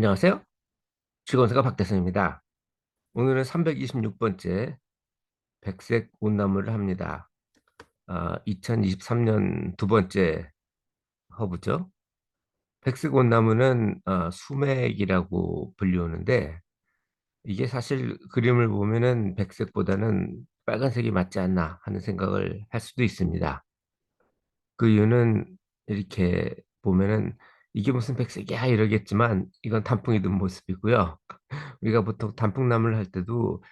안녕하세요. 즐거운생각 박대선입니다. 오늘은 326번째 백색 온나무를 합니다. 아, 2023년 두 번째 허브죠. 백색 온나무는 어, 수맥이라고 불리우는데 이게 사실 그림을 보면은 백색보다는 빨간색이 맞지 않나 하는 생각을 할 수도 있습니다. 그 이유는 이렇게 보면은 이게 무슨 백색이야 이러겠지만 이건 단풍이 든 모습이고요. 우리가 보통 단풍나무를 할 때도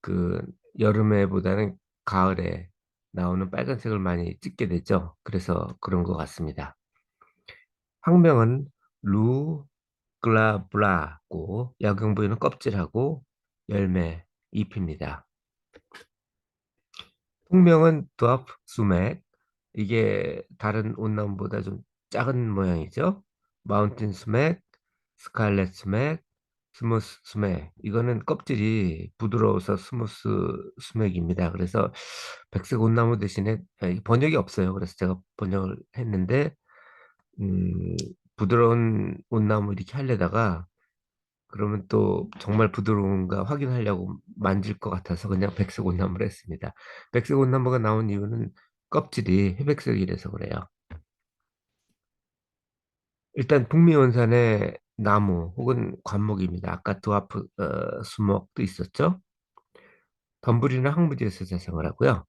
그 여름에보다는 가을에 나오는 빨간색을 많이 찍게 되죠. 그래서 그런 것 같습니다. 학명은 루글라브라고 약용부에는 껍질하고 열매, 잎입니다. 통명은 드와프 수맥 이게 다른 온나무보다 좀 작은 모양이죠. 마운틴 수맥, 스칼렛 수맥, 스무스 스맥 이거는 껍질이 부드러워서 스무스 스맥입니다. 그래서 백색 온나무 대신에 번역이 없어요. 그래서 제가 번역을 했는데 음, 부드러운 온나무 이렇게 하려다가 그러면 또 정말 부드러운가 확인하려고 만질 것 같아서 그냥 백색 온나무를 했습니다. 백색 온나무가 나온 이유는 껍질이 회백색이라서 그래요. 일단 북미 원산의 나무 혹은 관목입니다. 아까 드와프 어, 수목도 있었죠. 덤불이나 항무지에서 자생을 하고요.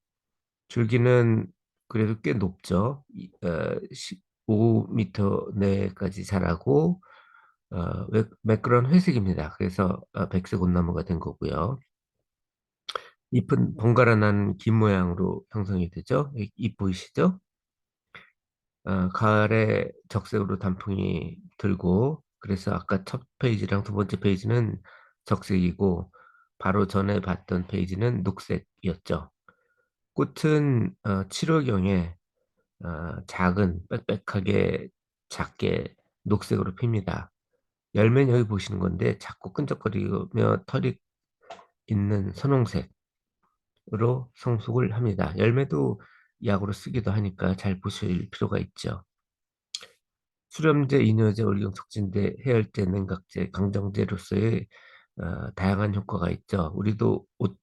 줄기는 그래도 꽤 높죠. 이- 어, 15m 내까지 자라고 어, 매- 매끄러운 회색입니다. 그래서 어, 백색 온나무가 된 거고요. 잎은 번갈아 난 긴 모양으로 형성이 되죠. 이- 잎 보이시죠? 어, 가을에 적색으로 단풍이 들고 그래서 아까 첫 페이지랑 두 번째 페이지는 적색이고 바로 전에 봤던 페이지는 녹색이었죠. 꽃은 어, 7월경에 어, 작은 빽빽하게 작게 녹색으로 핍니다. 열매는 여기 보시는 건데 작고 끈적거리며 털이 있는 선홍색으로 성숙을 합니다. 열매도 약으로 쓰기도 하니까 잘 보실 필요가 있죠. 수렴제, 이뇨제, 올경촉진제, 해열제, 냉각제, 강정제로서의 어, 다양한 효과가 있죠. 우리도 옷,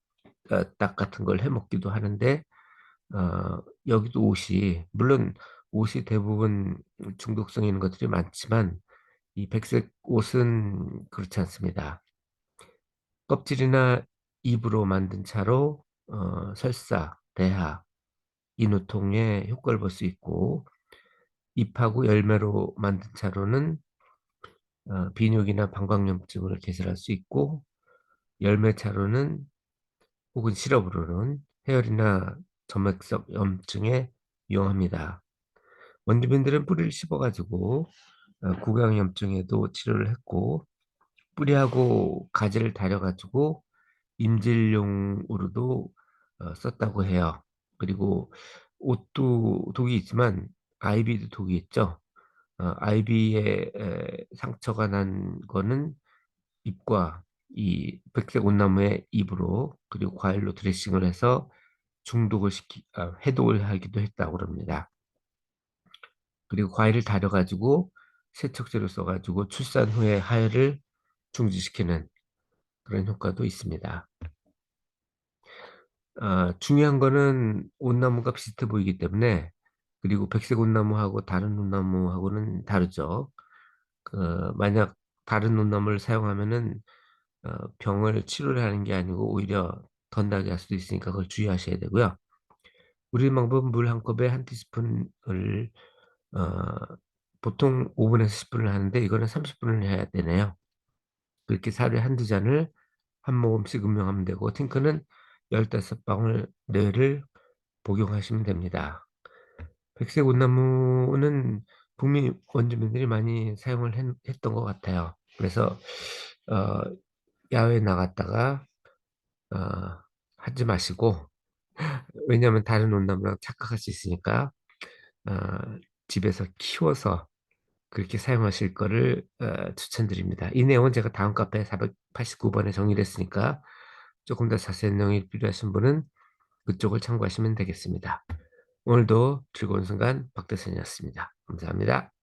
어, 딱 같은 걸 해먹기도 하는데 어, 여기도 옷이 물론 옷이 대부분 중독성 있는 것들이 많지만 이 백색 옷은 그렇지 않습니다. 껍질이나 잎으로 만든 차로 어, 설사, 대하, 인후통에 효과를 볼 수 있고 잎하고 열매로 만든 차로는 어, 비뇨기나 방광염증을 개선할 수 있고 열매 차로는 혹은 시럽으로는 해열이나 점액성 염증에 이용합니다. 원주민들은 뿌리를 씹어가지고 어, 구강염증에도 치료를 했고 뿌리하고 가지를 다려가지고 임질용으로도 어, 썼다고 해요. 그리고 옷도 독이 있지만 아이비도 독이 있죠. 어, 아이비에 에, 상처가 난 거는 잎과 이 백색 온나무의 잎으로 그리고 과일로 드레싱을 해서 중독을 시키, 아, 해독을 하기도 했다고 그럽니다. 그리고 과일을 다려가지고 세척제로 써가지고 출산 후에 하혈을 중지시키는 그런 효과도 있습니다. 아, 중요한 거는 온나무가 비슷해 보이기 때문에 그리고 백색 온나무하고 다른 온나무하고는 다르죠. 그 만약 다른 온나무를 사용하면은 어, 병을 치료를 하는 게 아니고 오히려 더 나게 할 수도 있으니까 그걸 주의하셔야 되고요. 우리 방법은 물 한 컵에 한 티스푼을 어, 보통 5분에서 10분을 하는데 이거는 30분을 해야 되네요. 그렇게 사료에 한두 잔을 한 모금씩 음용하면 되고 팅크는 15방울 뇌를 복용하시면 됩니다. 백색 온나무는 북미 원주민들이 많이 사용을 했, 던것 같아요. 그래서 어, 야외에 나갔다가 어, 하지 마시고 왜냐하면 다른 온나무랑 착각할 수 있으니까 어, 집에서 키워서 그렇게 사용하실 거를 어, 추천드립니다. 이 내용은 제가 다음 카페 489번에 정리를 했으니까 조금 더 자세한 내용이 필요하신 분은 그쪽을 참고하시면 되겠습니다. 오늘도 즐거운 순간 박대선이었습니다. 감사합니다.